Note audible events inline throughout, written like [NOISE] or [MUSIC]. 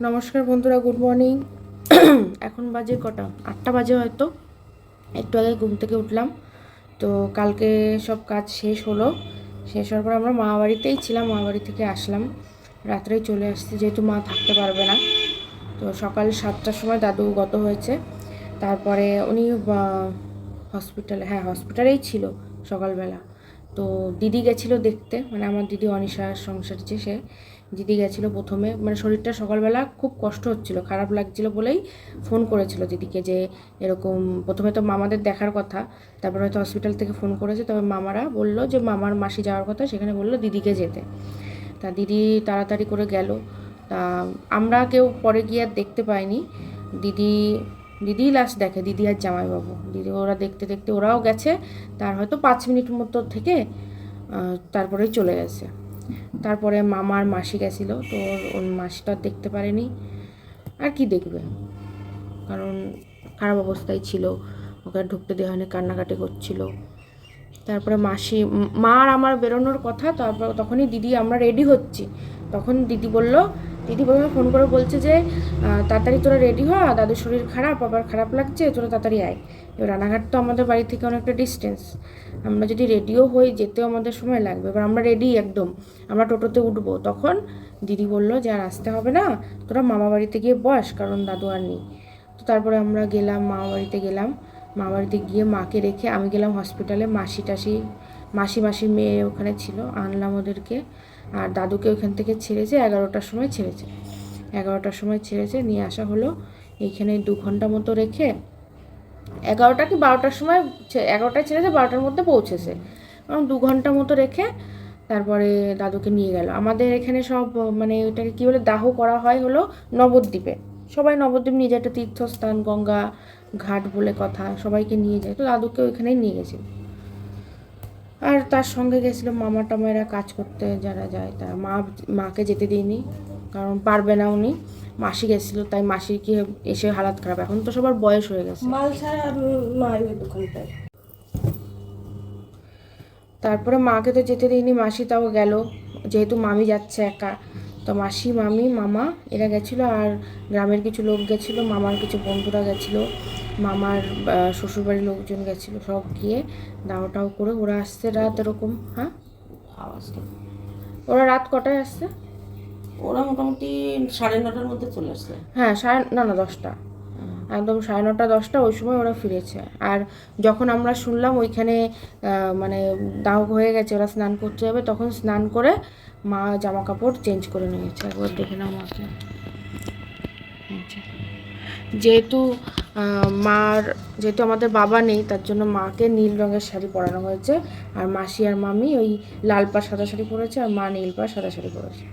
নমস্কার বন্ধুরা good morning এখন বাজে কটা? আটটা বাজে হয়তো। একটু আগে ঘুম থেকে উঠলাম। তো কালকে সব কাজ শেষ হলো। শেষ হওয়ার পর আমরা মা বাড়িতেই ছিলাম, মা বাড়ি থেকে আসলাম। রাত্রেই চলে আসছি, যেহেতু মা থাকতে পারবে না। তো সকাল সাতটার সময় দাদু গত হয়েছে। তারপরে উনি হসপিটালে হ্যাঁ হসপিটালেই ছিল সকালবেলা। তো দিদি গেছিল দেখতে মানে আমার দিদি অনিশা সংসার যে সে। দিদি গেছিল প্রথমে মানে শরীরটা সকালবেলা খুব কষ্ট হচ্ছিল, খারাপ লাগছিল বলেই ফোন করেছিল দিদিকে যে এরকম প্রথমে তো মামাদের দেখার কথা, তারপর হয়তো হসপিটাল থেকে ফোন করেছে, তবে মামারা বলল যে মামার মাসি যাওয়ার কথা, সেখানে বলল দিদিকে যেতে। তা দিদি তাড়াতাড়ি করে গেল, তা আমরা কেউ পরে গিয়ে আর দেখতে পাইনি, দিদি দিদি লাস্ট দেখে, দিদি আর জামাইবাবু। দিদি ওরা দেখতে দেখতে ওরাও গেছে, তার হয়তো পাঁচ মিনিট মতো থেকে তারপরেই চলে গেছে। তারপরে মামার মাসি গেছিল, তো ওর মাসিটা দেখতে পারেনি। আর কি দেখবে? কারণ খারাপ অবস্থায় ছিল, ওকে ঢুকতে দেওয়া হয়নি, কান্নাকাটি করছিল। তারপরে মাসি মা আর আমার বেরোনোর কথা, তারপর তখনই দিদি, আমরা রেডি হচ্ছি। তখন দিদি বলল, দিদি প্রথমে ফোন করে বলছে যে তাড়াতাড়ি তোরা রেডি হ, দাদুর শরীর খারাপ, আবার খারাপ লাগছে, তোরা তাড়াতাড়ি আয়। এবার রানাঘাট তো আমাদের বাড়ি থেকে অনেকটা ডিস্টেন্স আমরা যদি রেডিও হই, যেতেও আমাদের সময় লাগবে। এবার আমরা রেডি একদম। আমরা টোটোতে উঠবো। তখন দিদি বলল যে, আর আসতে হবে না, তোরা মামা বাড়িতে গিয়ে বস, কারণ দাদু আর নেই। তো তারপরে আমরা গেলাম মামা বাড়িতে গেলাম। মা বাড়িতে গিয়ে মাকে রেখে আমি গেলাম হসপিটালে মাসি টাসি মাসি মাসির মেয়ে ওখানে ছিল, আনলাম ওদেরকে। আর দাদুকে ওখান থেকে ছেড়েছে এগারোটার সময় ছেড়েছে এগারোটার সময় ছেড়েছে নিয়ে আসা হলো। এইখানে দু ঘণ্টা মতো রেখে এগারোটা কি বারোটার সময় এগারোটায় ছেড়েছে বারোটার মধ্যে পৌঁছেছে। এবং দু ঘণ্টা মতো রেখে তারপরে দাদুকে নিয়ে গেল। আমাদের এখানে সব মানে ওটাকে কী বলে, দাহ করা হয় হলো নবদ্বীপে। সবাই নবদ্বীপ যায়, একটা তীর্থস্থান, গঙ্গা ঘাট বলে কথা সবাইকে নিয়ে যায়। তো দাদুকে ওইখানেই নিয়ে গেছিল। আর তার সঙ্গে গেছিল মামা টামারা কাজ করতে যারা যায় তারা মা মাকে যেতে দিইনি কারণ পারবে না উনি। মাসি গেছিল তাই মাসির কি এসে হালাত খারাপ। এখন তো সবার বয়স হয়ে গেছে। মাল ছাড়া নয় ওই দোকানটায়। তারপরে মাকে তো যেতে দিইনি মাসি তাও গেল। যেহেতু মামি যাচ্ছে একা তো মাসি মামি মামা এরা গেছিল। আর গ্রামের কিছু লোক গেছিল মামার কিছু বন্ধুরা গেছিল। মামার শ্বশুরবাড়ির লোকজন গেছিল সব গিয়ে দাওয়াটাও করে ওরা আসছে রাত এরকম হ্যাঁ? আওয়াজটা ওরা রাত কটায় আসছে? ওরা মোটামুটি সাড়ে নটার মধ্যে চলে আসছে। হ্যাঁ সাড়ে না না দশটা। একদম সাড়ে নটা দশটা ওই সময় ওরা ফিরেছে। আর যখন আমরা শুনলাম ওইখানে মানে দাও হয়ে গেছে ওরা স্নান করতে যাবে তখন স্নান করে মা জামা কাপড় চেঞ্জ করে নিয়েছে। একবার দেখে নাও মাকে। যেহেতু মার যেহেতু আমাদের বাবা নেই, তার জন্য মাকে নীল রঙের শাড়ি পরানো হয়েছে। আর মাসি আর মামি ওই লাল পা সাদা শাড়ি পরেছে, আর মা নীল পা সাদা শাড়ি পরেছে।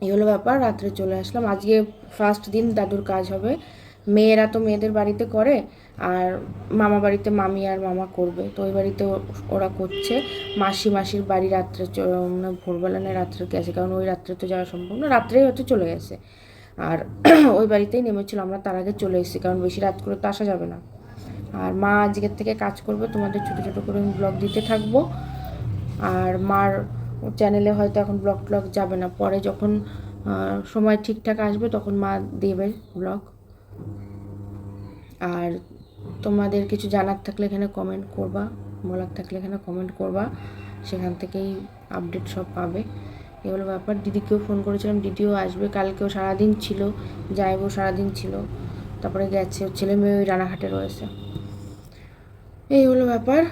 এই হলো ব্যাপার, রাত্রে চলে আসলাম। আজকে ফার্স্ট দিন দাদুর কাজ হবে। মেয়েরা তো মেয়েদের বাড়িতে করে, আর মামা বাড়িতে মামি আর মামা করবে। তো ওই বাড়িতে ওরা করছে। মাসি, মাসির বাড়ি রাত্রে চ- না ভোরবেলা না রাত্রে গেছে। কারণ ওই রাত্রে তো যাওয়া সম্ভব না। রাত্রেই হয়তো চলে গেছে। আর [CLEARS THROAT] ওই বাড়িতেই নেমেছিল, আমরা তার আগে চলে এসেছি, কারণ বেশি রাত করে তো আসা যাবে না। আর মা আজকের থেকে কাজ করবে, তোমাদের ছোটো ছোটো করে আমি ব্লগ দিতে থাকব। আর মার চ্যানেলে হয়তো এখন ব্লগ ট্লগ যাবে না, পরে যখন সময় ঠিকঠাক আসবে তখন মা দেবে ব্লগ আর তোমাদের কিছু জানার থাকলে এখানে কমেন্ট করবা, বলার থাকলে এখানে কমেন্ট করবা, সেখান থেকেই আপডেট সব পাবে। এগুলো ব্যাপার দিদিকেও ফোন করেছিলাম, দিদিও আসবে, কালকেও সারাদিন ছিল, যাইবো সারাদিন ছিল। তারপরে গেছে, ছেলে মেয়ে ওই রানাঘাটে রয়েছে। এই হলো ব্যাপার।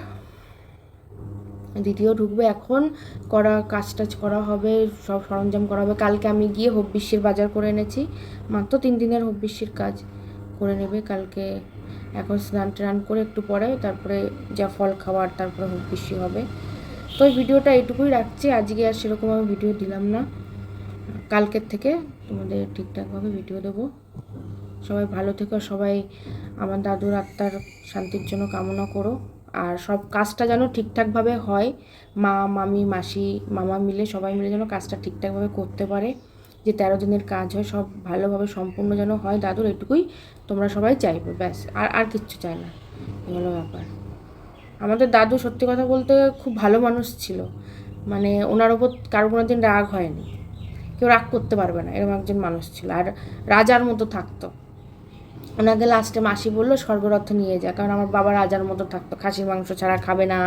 দিদিও ঢুকবে এখন, করা কাজ টাজ করা হবে, সব সরঞ্জাম করা হবে। কালকে আমি গিয়ে হব্বিষ্যির বাজার করে এনেছি, মাত্র তিন দিনের হব্বিষ্যির কাজ করে নেবে কালকে। এখন স্নান টান করে একটু পরে, তারপরে যা ফল খাওয়ার, তারপরে হব্বিষ্যি হবে। তো ভিডিওটা এইটুকুই রাখছি। আজকে আর সেরকম আমি ভিডিও দিলাম না। কালকের থেকে তোমাদের ঠিকঠাকভাবে ভিডিও দেবো। সবাই ভালো থেকো, সবাই আমার দাদুর আত্মার শান্তির জন্য কামনা করো। আর সব কাজটা যেন ঠিকঠাকভাবে হয়, মা, মামি, মাসি, মামা মিলে, সবাই মিলে যেন কাজটা ঠিকঠাকভাবে করতে পারে। যে তেরো দিনের কাজ হয়, সব ভালোভাবে সম্পূর্ণ যেন হয়। দাদুর এটুকুই তোমরা সবাই চাইবে, ব্যাস। আর আর কিচ্ছু চাই না। এগুলো ব্যাপার। আমাদের দাদু সত্যি কথা বলতে খুব ভালো মানুষ ছিল। মানে ওনার ওপর কারও কোনো দিন রাগ হয়নি। কেউ রাগ করতে পারবে না, এরকম একজন মানুষ ছিল। আর রাজার মতো থাকতো। ওনাকে লাস্টে মাসি বলল, স্বর্গরথ নিয়ে যা। কারণ আমার বাবা রাজার মতো থাকতো। খাসির মাংস ছাড়া খাবে না।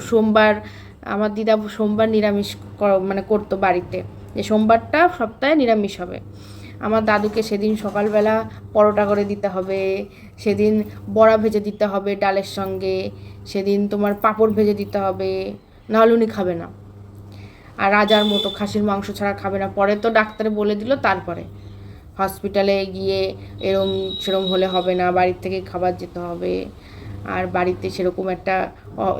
সোমবার আমার দিদা সোমবার নিরামিষ মানে করতো বাড়িতে। যে সোমবারটা সপ্তাহে নিরামিষ হবে। আমার দাদুকে সেদিন সকালবেলা পরোটা করে দিতে হবে, সেদিন বড়া ভেজে দিতে হবে ডালের সঙ্গে, সেদিন তোমার পাঁপড় ভেজে দিতে হবে, নাহলে উনি খাবে না। আর রাজার মতো খাসির মাংস ছাড়া খাবে না। পরে তো ডাক্তারে বলে দিল, তারপরে হসপিটালে গিয়ে এরম সেরম হলে হবে না, বাড়ির থেকে খাবার যেতে হবে। আর বাড়িতে সেরকম একটা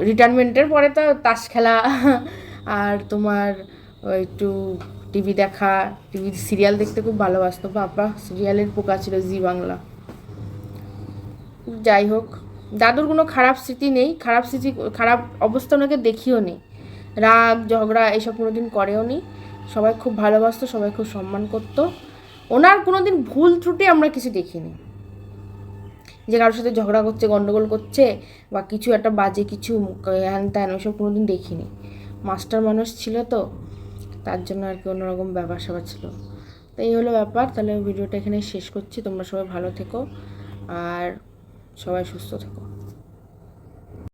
রিটায়ারমেন্টের পরে তো তাস খেলা, আর তোমার একটু টিভি দেখা, টিভি সিরিয়াল দেখতে খুব ভালোবাসতো। বাবা সিরিয়ালের পোকা ছিল জি বাংলা। যাই হোক, দাদুর কোনো খারাপ স্মৃতি নেই। খারাপ স্মৃতি, খারাপ অবস্থা ওনাকে দেখিও নেই রাগ, ঝগড়া এসব কোনো দিন করেও নি। সবাই খুব ভালোবাসতো, সবাই খুব সম্মান করতো। ওনার কোনো দিন ভুল ত্রুটি আমরা কিছু দেখিনি। যে কারোর সাথে ঝগড়া করছে, গন্ডগোল করছে, বা কিছু একটা বাজে কিছু হ্যান ত্যান, ওইসব কোনো দিন দেখিনি। মাস্টার মানুষ ছিল তো। তার জন্য আর কি অন্যরকম ব্যাপার সবার ছিল। তো এই হলো ব্যাপার। তাহলে ভিডিওটা এখানে শেষ করছি। তোমরা সবাই ভালো থেকো আর সবাই সুস্থ থেকো।